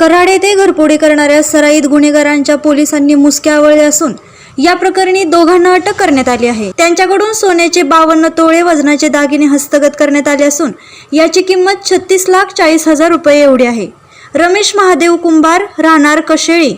कराडे ते घरपोडे करणाऱ्या सराईत गुन्हेगारांच्या पोलिसांनी मुसक्या आवळले असून या प्रकरणी दोघांना अटक करण्यात आली आहे. त्यांच्याकडून सोन्याचे बावन्न तोळे वजनाचे दागिने हस्तगत करण्यात आले असून याची किंमत छत्तीस लाख चाळीस हजार रुपये एवढी आहे. रमेश महादेव कुंभार राहणार कशेळी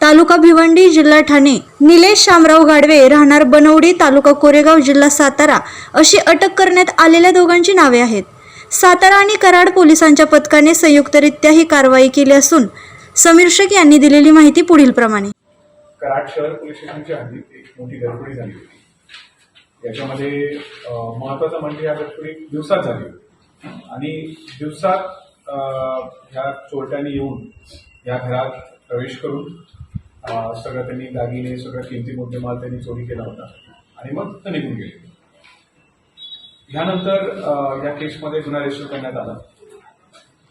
तालुका भिवंडी जिल्हा ठाणे. निलेश शामराव गाडवे राहणार बनवडी तालुका कोरेगाव जिल्हा सातारा अशी अटक करण्यात आलेल्या दोघांची नावे आहेत. सातारा आणि कराड पोलिसांच्या पथकाने संयुक्तरित्या ही कारवाई केली असून समीर शेख यांनी दिलेली माहिती पुढील प्रमाणे. कराड शहर पोलीस स्टेशनच्या हद्दीत एक मोठी गडबडी झाली होती. याच्यामध्ये महत्वाचं म्हणजे या गडबडी दिवसात झाली होती. आणि दिवसात ह्या चोरट्यांनी येऊन या घरात प्रवेश करून सगळं त्यांनी दागिने सगळं किमती मुद्देमाल त्यांनी चोरी केला होता. आणि मग ते निघून गेले. ह्यानंतर या केसमध्ये गुन्हा रजिस्टर करण्यात आला.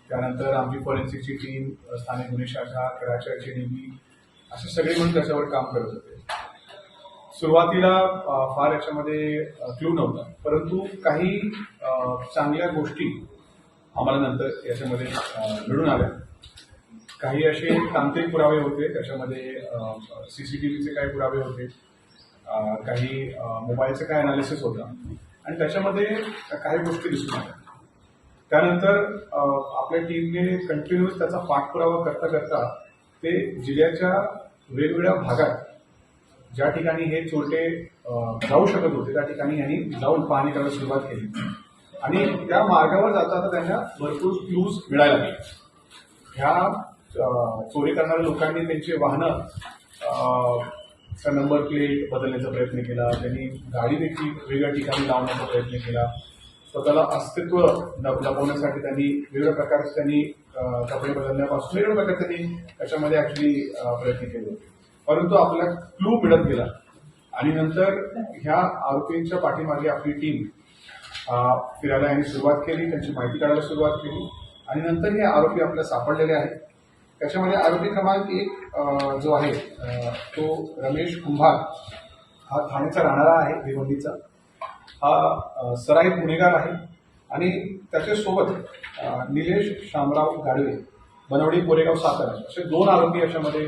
त्यानंतर आमची फॉरेन्सिकची टीम स्थानिक गुन्हे शाखा कराडची डीबी असे सगळे म्हणून त्याच्यावर काम करत होते. सुरुवातीला फार याच्यामध्ये क्लू नव्हता. परंतु काही चांगल्या गोष्टी आम्हाला नंतर याच्यामध्ये मिळून आल्या. काही असे तांत्रिक पुरावे होते. त्याच्यामध्ये सी सी टी व्हीचे काही पुरावे होते. काही मोबाईलचं काय अनालिसिस होतं. आणि त्याच्यामध्ये काही गोष्टी दिसून आल्या. त्यानंतर आपल्या टीमने कंटिन्युअस त्याचा पाठपुरावा करता करता ते जिल्ह्याच्या वेगवेगळ्या भागात ज्या ठिकाणी हे चोरटे जाऊ शकत होते त्या ठिकाणी यांनी जाऊन पाहणी करायला सुरुवात केली. आणि त्या मार्गावर जाता जाता त्यांना भरपूर क्लूज मिळायला लागले. ह्या चोरी करणाऱ्या लोकांनी त्यांची वाहनं चा नंबर प्लेट बदलण्याचा प्रयत्न केला. त्यांनी गाडी देखील वेगळ्या ठिकाणी लावण्याचा प्रयत्न केला. स्वतःला अस्तित्व दाबवण्यासाठी लपवण्यासाठी त्यांनी वेगवेगळ्या प्रकारचे त्यांनी कपडे बदलण्यापासून वेगवेगळ्या प्रकारे त्यांनी त्याच्यामध्ये ऍक्च्युली प्रयत्न केले होते. परंतु आपला क्लू मिळत गेला. आणि नंतर ह्या आरोपींच्या पाठीमागे आपली टीम फिरायला यांनी सुरुवात केली. त्यांची माहिती काढायला सुरुवात केली. आणि नंतर हे आरोपी आपल्याला सापडलेले आहेत. त्याच्यामध्ये आरोपी क्रमांक एक जो आहे तो रमेश कुंभार. हा ठाण्याचा राहणारा आहे भिवंडीचा. हा सराई सराईत गुन्हेगार आहे आणि त्याच्यासोबत निलेश शामराव गाडवे बनवडी कोरेगाव सातारा असे दोन आरोपी याच्यामध्ये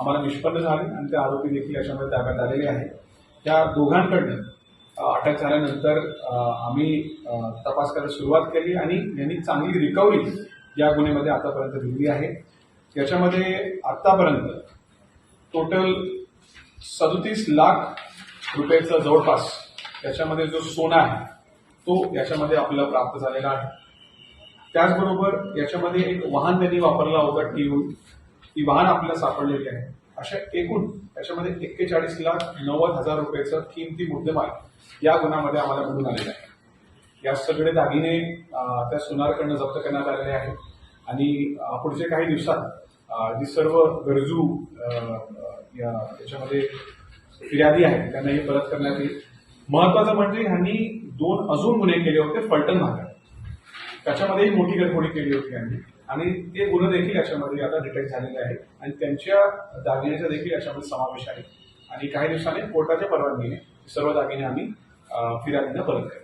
आम्हाला निष्पन्न झाले आणि ते आरोपी देखील याच्यामध्ये ताब्यात आलेले आहेत. त्या दोघांकडनं अटक झाल्यानंतर आम्ही तपास करायला सुरुवात केली आणि यांनी चांगली रिकव्हरी या गुन्ह्यामध्ये आतापर्यंत दिली आहे. याच्यामध्ये आतापर्यंत टोटल सदोतीस लाख रुपयाचा जवळपास याच्यामध्ये जो सोना आहे तो याच्यामध्ये आपल्याला प्राप्त झालेला आहे. त्याचबरोबर याच्यामध्ये एक वाहन त्यांनी वापरला होता टीव्ही ती वाहन आपल्याला सापडलेली आहे. अशा एकूण याच्यामध्ये एक्केचाळीस लाख नव्वद हजार रुपयाचं किमती मुद्देमाल या गुन्ह्यामध्ये आम्हाला मिळून आलेला आहे. या सगळे दागिने त्या सोनारकडनं जप्त करण्यात आलेले आहेत. आणि पुढचे पुढच्या काही दिवसात जी सर्व गरजू या याच्यामध्ये फिर्यादी आहेत त्यांना हे परत करण्यात येईल. महत्वाचं म्हणजे ह्यांनी दोन अजून गुन्हे केले होते फलटण भागात. त्याच्यामध्येही मोठी गडबडी केली होती यांनी आणि ते गुन्हे देखील याच्यामध्ये आता डिटेक्ट झालेले आहेत. आणि त्यांच्या दागिन्याचा देखील याच्यामध्ये समावेश आहे. आणि काही दिवसांनी कोर्टाच्या परवानगीने सर्व दागिने आम्ही फिर्यादीनं फिर्यादींना परत करणार